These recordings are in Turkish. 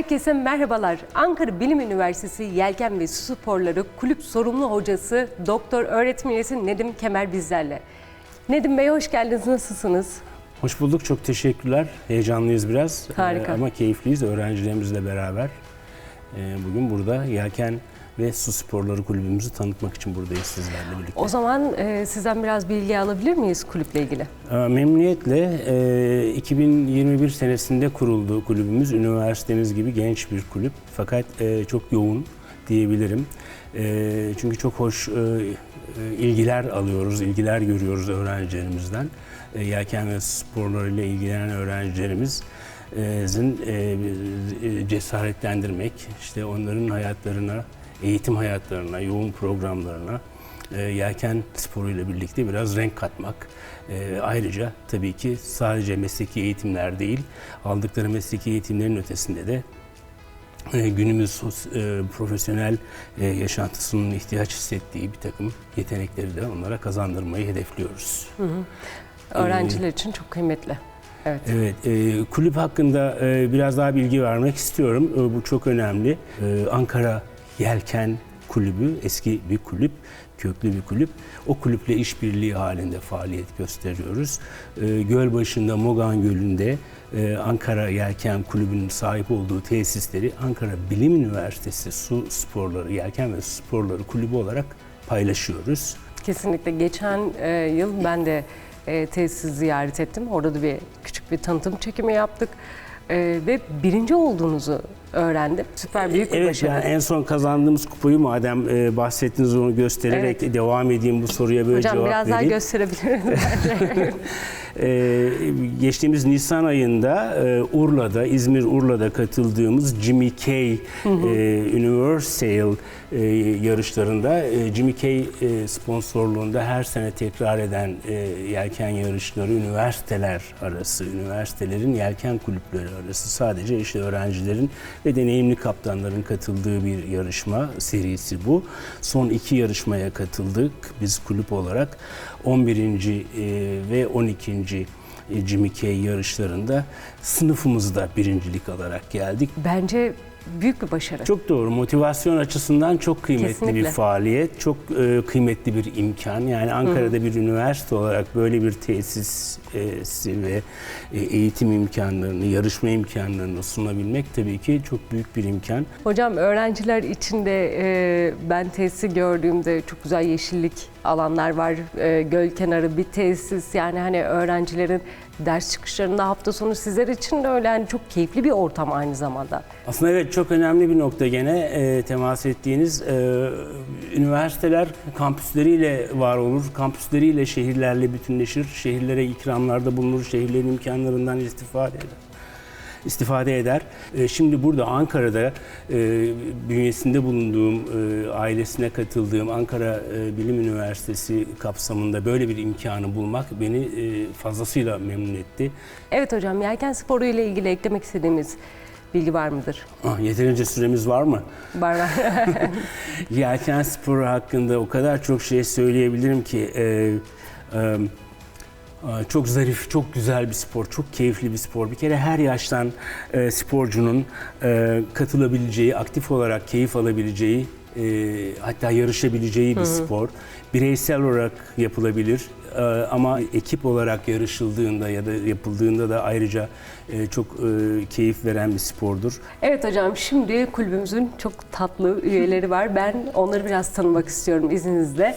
Herkese merhabalar. Ankara Bilim Üniversitesi Yelken ve Su Sporları Kulüp Sorumlu Hocası Doktor Öğretim Üyesi Nedim Kemer bizlerle. Nedim Bey hoş geldiniz. Nasılsınız? Hoş bulduk, çok teşekkürler. Heyecanlıyız biraz Harika. Ee, ama keyifliyiz öğrencilerimizle beraber. Ee, bugün burada Yelken ve Su Sporları Kulübümüzü tanıtmak için buradayız sizlerle birlikte. O zaman e, sizden biraz bilgi alabilir miyiz kulüple ilgili? Ee, Memnuniyetle e, 2021 senesinde kuruldu kulübümüz. Üniversiteniz gibi genç bir kulüp fakat e, çok yoğun diyebilirim. E, çünkü çok hoş e, e, ilgiler alıyoruz, ilgiler görüyoruz öğrencilerimizden. E, yelken ve sporlarıyla ilgilenen öğrencilerimizin e, e, cesaretlendirmek, işte onların hayatlarına, eğitim hayatlarına, yoğun programlarına e, yelken sporuyla birlikte biraz renk katmak. E, ayrıca tabii ki sadece mesleki eğitimler değil, aldıkları mesleki eğitimlerin ötesinde de e, günümüz e, profesyonel e, yaşantısının ihtiyaç hissettiği bir takım yetenekleri de onlara kazandırmayı hedefliyoruz. Öğrenciler için çok kıymetli. Evet. Evet, e, kulüp hakkında e, biraz daha bilgi vermek istiyorum. E, bu çok önemli. E, Ankara Yelken Kulübü eski bir kulüp, köklü bir kulüp. O kulüple işbirliği halinde faaliyet gösteriyoruz. E, Gölbaşı'nda, Mogan Gölü'nde e, Ankara Yelken Kulübü'nün sahip olduğu tesisleri Ankara Bilim Üniversitesi Su Sporları, Yelken ve Su Sporları Kulübü olarak paylaşıyoruz. Kesinlikle. Geçen e, yıl ben de e, tesis ziyaret ettim. Orada da bir küçük bir tanıtım çekimi yaptık. E, ve birinci olduğunuzu öğrendim. Süper büyük bir Evet başarı. yani en son kazandığımız kupayı madem e, bahsettiniz onu göstererek devam edeyim bu soruya böyle Hocam cevap biraz daha vereyim. gösterebilirim. Ee, geçtiğimiz Nisan ayında e, Urla'da, İzmir Urla'da katıldığımız Jimmy Kay e, Universal e, yarışlarında e, Jimmy Kay e, sponsorluğunda her sene tekrar eden e, yelken yarışları üniversiteler arası, üniversitelerin yelken kulüpleri arası sadece işte öğrencilerin ve deneyimli kaptanların katıldığı bir yarışma serisi bu. Son iki yarışmaya katıldık biz kulüp olarak. 11. e, ve 12. Jimmy Kay yarışlarında sınıfımızda birincilik alarak geldik. Bence büyük bir başarı. Çok doğru. Motivasyon açısından çok kıymetli Kesinlikle. bir faaliyet, çok e, kıymetli bir imkan. Yani Ankara'da bir üniversite olarak böyle bir tesisi ve e, eğitim imkanlarını, yarışma imkanlarını sunabilmek tabii ki çok büyük bir imkan. Hocam öğrenciler için de e, ben tesisi gördüğümde çok güzel yeşillik alanlar var. E, göl kenarı bir tesis yani hani öğrencilerin ders çıkışlarında hafta sonu sizler için de öyle yani çok keyifli bir ortam aynı zamanda. Aslında evet çok önemli bir nokta gene e, temas ettiğiniz. E, üniversiteler kampüsleriyle var olur, kampüsleriyle şehirlerle bütünleşir, şehirlere ikramlarda bulunur, şehirlerin imkanlarından istifade eder istifade eder. E, Şimdi burada Ankara'da e, bünyesinde bulunduğum, e, ailesine katıldığım Ankara Bilim Üniversitesi kapsamında böyle bir imkanı bulmak beni fazlasıyla memnun etti. Evet hocam yelken sporu ile ilgili eklemek istediğimiz bilgi var mıdır? Ah, yeterince süremiz var mı? Var var. Yelken sporu hakkında o kadar çok şey söyleyebilirim ki e, e, çok zarif, çok güzel bir spor, çok keyifli bir spor. Bir kere her yaştan e, sporcunun e, katılabileceği, aktif olarak keyif alabileceği, e, hatta yarışabileceği bir spor. Bireysel olarak yapılabilir e, ama ekip olarak yarışıldığında ya da yapıldığında da ayrıca e, çok e, keyif veren bir spordur. evet hocam şimdi kulübümüzün çok tatlı üyeleri var. Ben onları biraz tanımak istiyorum izninizle.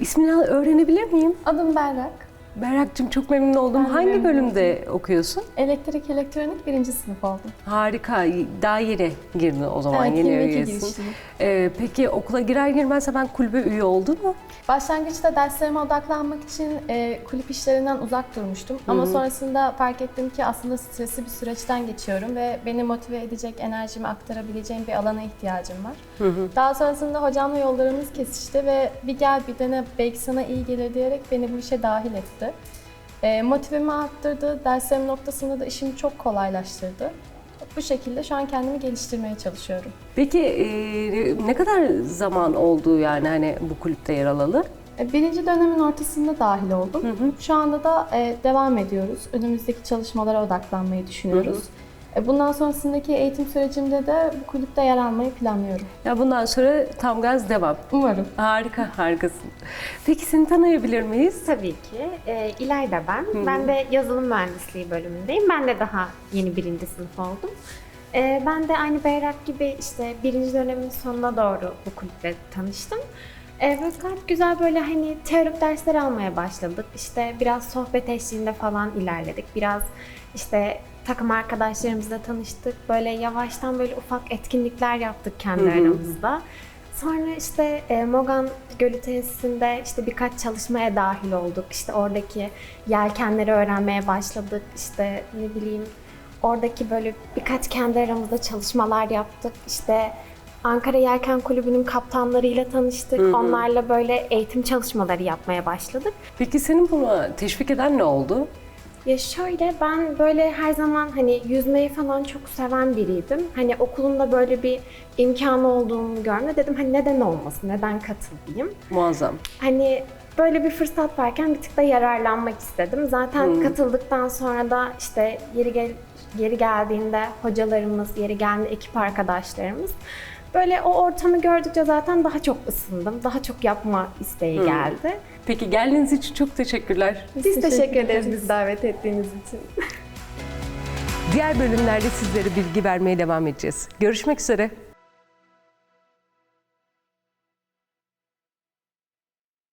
İsmini öğrenebilir miyim? Adım Berrak. Berrak'cığım çok memnun oldum. Ben Hangi memnun bölümde okuyorsun? Elektrik elektronik birinci sınıf oldum. Harika. Daha yeni girdin o zaman. Evet, yeni 22 üyesin. Ee, peki okula girer girmez hemen kulübe üye oldun mu? Başlangıçta derslerime odaklanmak için e, kulüp işlerinden uzak durmuştum. Ama sonrasında fark ettim ki aslında stresli bir süreçten geçiyorum ve beni motive edecek, enerjimi aktarabileceğim bir alana ihtiyacım var. Daha sonrasında hocamla yollarımız kesişti ve bir gel bir dene belki sana iyi gelir diyerek beni bu işe dahil etti. E, motivemi arttırdı, derslerim noktasında da işimi çok kolaylaştırdı. Bu şekilde şu an kendimi geliştirmeye çalışıyorum. Peki e, ne kadar zaman oldu yani hani bu kulüpte yer alalı? E, Birinci dönemin ortasında dahil oldum. Şu anda da e, devam ediyoruz. Önümüzdeki çalışmalara odaklanmayı düşünüyoruz. E, Bundan sonrasındaki eğitim sürecimde de bu kulüpte yer almayı planlıyorum. Ya bundan sonra tam gaz devam. Umarım. Harika, harikasın. Peki seni tanıyabilir miyiz? Tabii ki. E, İlayda ben. Ben de yazılım mühendisliği bölümündeyim. Ben de daha yeni birinci sınıf oldum. E, ben de aynı Berrak gibi işte birinci dönemin sonuna doğru bu kulüple tanıştım. E, ve gayet güzel böyle hani teorik dersler almaya başladık. İşte biraz sohbet eşliğinde falan ilerledik. Biraz işte takım arkadaşlarımızla tanıştık. Böyle yavaştan böyle ufak etkinlikler yaptık kendi aramızda. Sonra işte e, Mogan Gölü tesisinde işte birkaç çalışmaya dahil olduk. İşte oradaki yelkenleri öğrenmeye başladık. İşte ne bileyim oradaki böyle birkaç kendi aramızda çalışmalar yaptık. İşte Ankara Yelken Kulübü'nün kaptanlarıyla tanıştık. Onlarla böyle eğitim çalışmaları yapmaya başladık. Peki senin buna teşvik eden ne oldu? Ya şöyle ben böyle her zaman hani yüzmeyi falan çok seven biriydim. Hani okulumda böyle bir imkanı olduğunu görme dedim hani neden olmasın, neden katılayım. Muazzam. Hani böyle bir fırsat varken bir tık da yararlanmak istedim. Zaten katıldıktan sonra da işte yeri gel yeri geldiğinde hocalarımız, yeri geldiğinde ekip arkadaşlarımız böyle o ortamı gördükçe zaten daha çok ısındım. Daha çok yapma isteği geldi. Peki geldiğiniz için çok teşekkürler. Biz teşekkür ederiz bizi davet ettiğiniz için. Diğer bölümlerde sizlere bilgi vermeye devam edeceğiz. Görüşmek üzere.